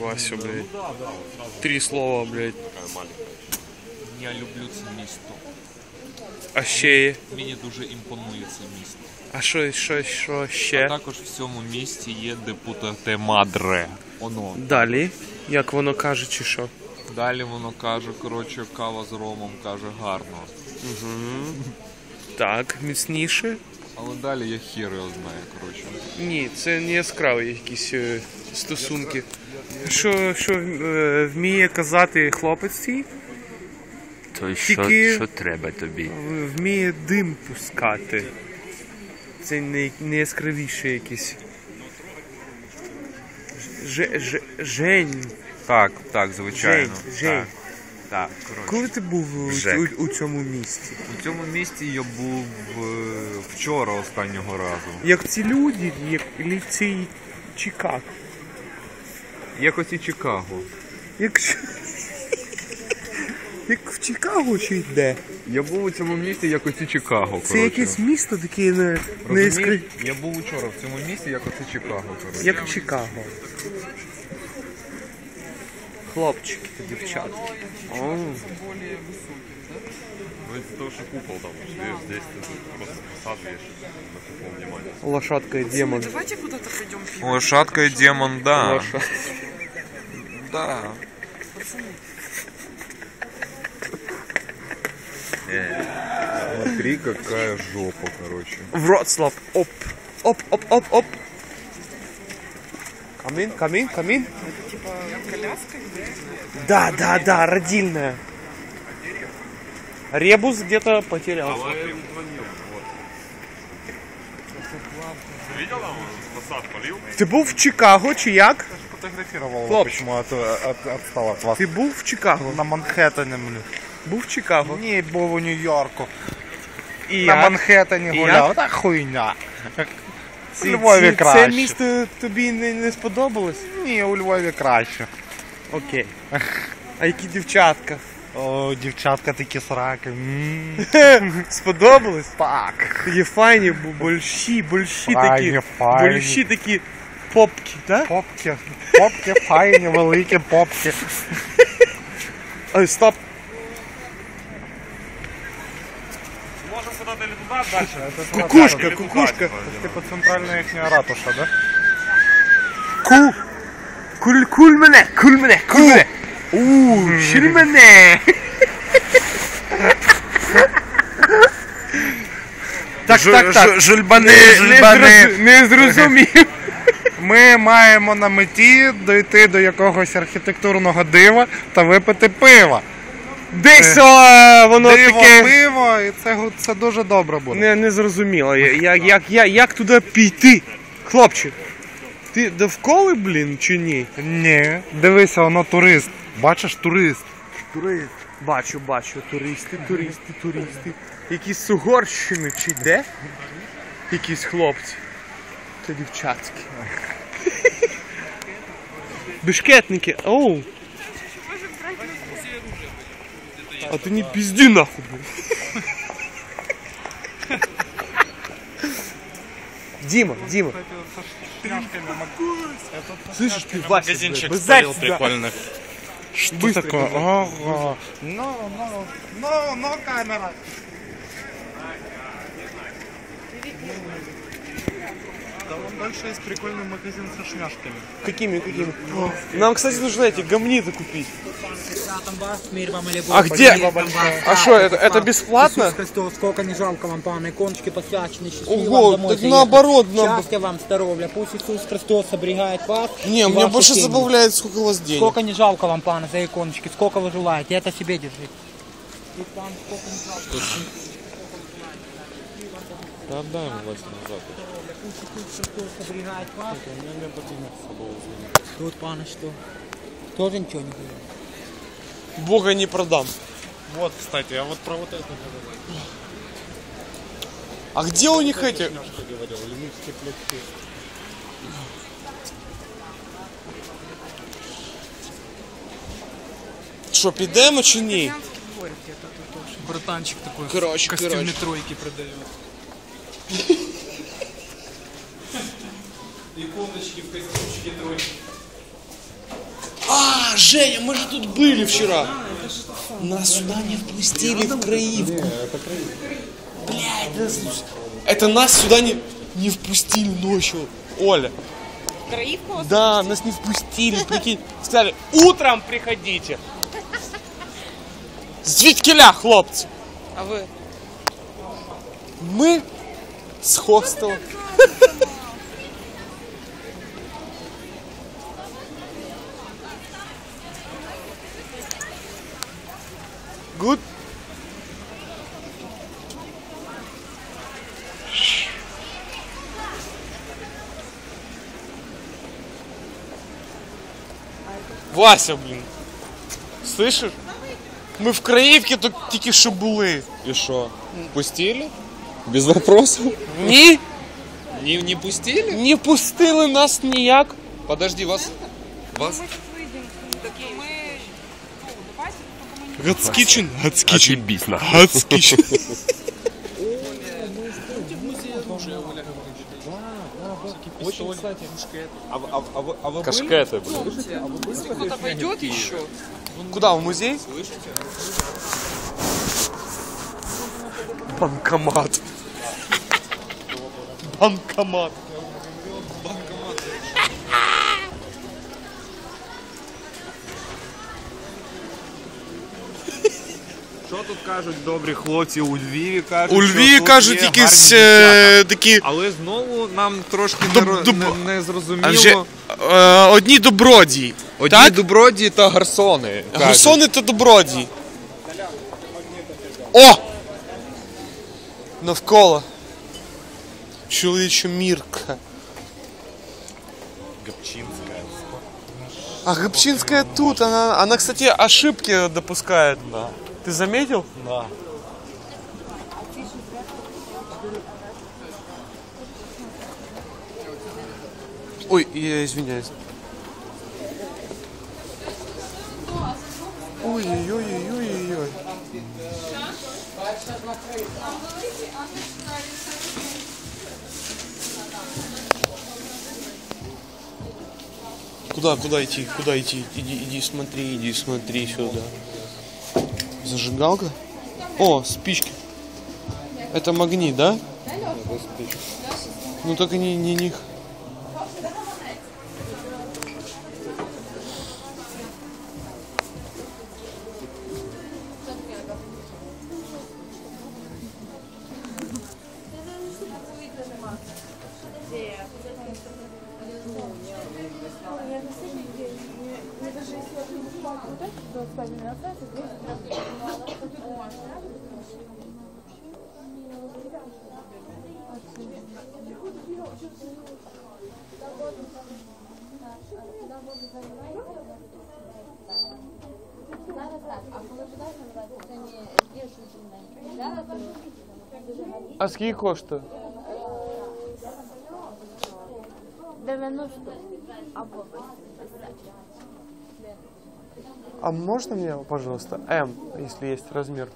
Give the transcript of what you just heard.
Васю, блядь. Три слова, блядь. Я люблю це місто. А ще є. Мені дуже імпонує це місто. А що, що, що А ще? також в цьому місті є депутате Мадре. Оно. Далі. Як воно каже, чи що? Далі воно каже, коротше, кава з ромом каже гарно. Так, міцніше. Але далі я хір його знаю, коротше. Ні, це не яскраві якісь е, стосунки. Що, що е, вміє казати хлопець цей? То що, що треба тобі? Вміє дим пускати. Це не, не яскравіше якісь. Ж, ж, Жень. Так, так, звичайно. Жень, Жень. Так, коротше. Коли ти був у, у, у цьому місці? У цьому місті я був е, вчора останнього разу. Як ці люди, як ліці Чикаго. Якось і Чикаго. Як, як в Чикаго чи де? Я був у цьому місті якось і Чикаго. Це якесь місто таке не, не Розумієш? яскраві. Я був учора в цьому місті якось і Чикаго. Коротше. Як Чикаго. Хлопчики та дівчата. О, из-за того, что купол там, видишь, здесь ты просто посадываешь на купол внимание. лошадка і демон. Давайте куда-то пойдем пить. Лошадка і демон, да. Лошадка. Да. Смотри, какая жопа, короче. Вроцлав. Оп. Оп, оп, оп, оп. Камин, камин, камин. Типа коляска? Да, да, да, родильная. Ребус где-то потерялся. Ты видел там фасад полил? Ти був в Чикаго чи як? Фотографировал, Хлоп. почему от, от, отстал от вас. Ти був в Чикаго? На Манхэттене, блин. Був в Чикаго. Ні, був у Нью-Йорку. І На як? Манхеттені І гуляв. як? Та хуйня. Ці- У Львові ці- Це місто тобі не, не сподобалось? Ні, у Львові краще. Окей. А які дівчатка? О, дівчатка такі сраки. М, Сподобалось? Так. Такі файні, бу- больші, больші Файні, такі. файні. Больші такі попки, так? Попки. Попки файні, великі попки. Ой, стоп. Можем куда-то или туда дальше? Кукушка, кукушка. Типу центральна їхня ратуша, да? Ку. Куль, куль мене, куль мене, куль мене. Щирі мене. Так, так, так. Жульбани, зрозу- не зрозумів. Ми маємо на меті дойти до якогось архітектурного дива та випити пива. Десь о, воно Диво, таке. пиво, і це, це дуже добре буде. Не, не зрозуміло. Я- Як, як, як, як туди піти? Хлопче, ти довколи, блін, чи ні? Ні. Дивися, воно турист. Бачиш, турист. Турист. Бачу, бачу, туристи, туристи, туристи. Якісь з Угорщини чи де? Якісь хлопці. Та дівчатки. Бешкетники. Оу. А ты не пизди нахуй. блин. Дима, Дима. Слышишь, ты Вася, магазинчик стоял прикольно. Що таке? Ага. Ну, ну, ну, ну, камера. Вон дальше есть прикольный магазин со шняшками. Какими, какими? Нам, кстати, нужно эти гамниты купить. А где? А что, это, это бесплатно? Христос, сколько не жалко вам, пане, иконочки посвящены, счастливо Ого, вам так наоборот, наоб- Счастья вам, здоровья, пусть Иисус Христос оберегает вас Не, мне больше семью. забавляет, сколько у вас денег. Сколько не жалко вам, пане, за иконочки, сколько вы желаете, это себе держите. И, пан, сколько не жалко. Отдай назад. Пусть Иисус Христос оберегает вас. Тут, пане, что? Тоже ничего не говорит. Бога не продам. Вот, кстати, а вот про вот это А где у них эти? Що, підемо чи ні? Братанчик такой Короче, в костюме короче. тройки продает. Иконочки в костюмчике тройки. Женя, мы же тут были вчера. Нас сюда не впустили в Краивку. Блядь, да слушай. Это нас сюда не, не впустили ночью. Оля. Краивку вас Да, нас не впустили, прикинь. Сказали, утром приходите. Звідкіля, хлопці. А вы? Ми з хостелу. Good. Вася, блін. Слышиш? Ми в Краївці тут тільки що були. И что? Пустили? Без вопросов? Ні, Не, не пустили? не пустили нас ніяк. Подожди, вас... Вас... Мы... Ну, гацкичен. Отъебись нахуй. Гацкичен. А, вы- а, а вы, а вы были? Кашкеты, блин. Если кто-то пойдет еще, Куда, в музей? Банкомат. Банкомат. Що тут кажуть добрі хлопці у Львіві кажуть, У тут кажуть якісь е, такі. Але знову нам трошки Доб- не, доб- не, не зрозуміло. А вже е, одні добродії. Одні так? добродії та гарсони. кажуть. Гарсони та добродії. О! Навколо. Чоловіча мірка. Гапчинська. А Гопчинская тут, она, она, кстати, ошибки допускает. Ты заметил? Да. Ой, я извиняюсь. Ой-ой-ой-ой-ой-ой. Куда, куда идти? Куда идти? Иди, иди, смотри, иди, смотри сюда. Зажигалка? О, спички. Это магнит, да? Ну только не, не них. А скільки коштує? 90 або 80. А можно мне, пожалуйста, М, если есть размер?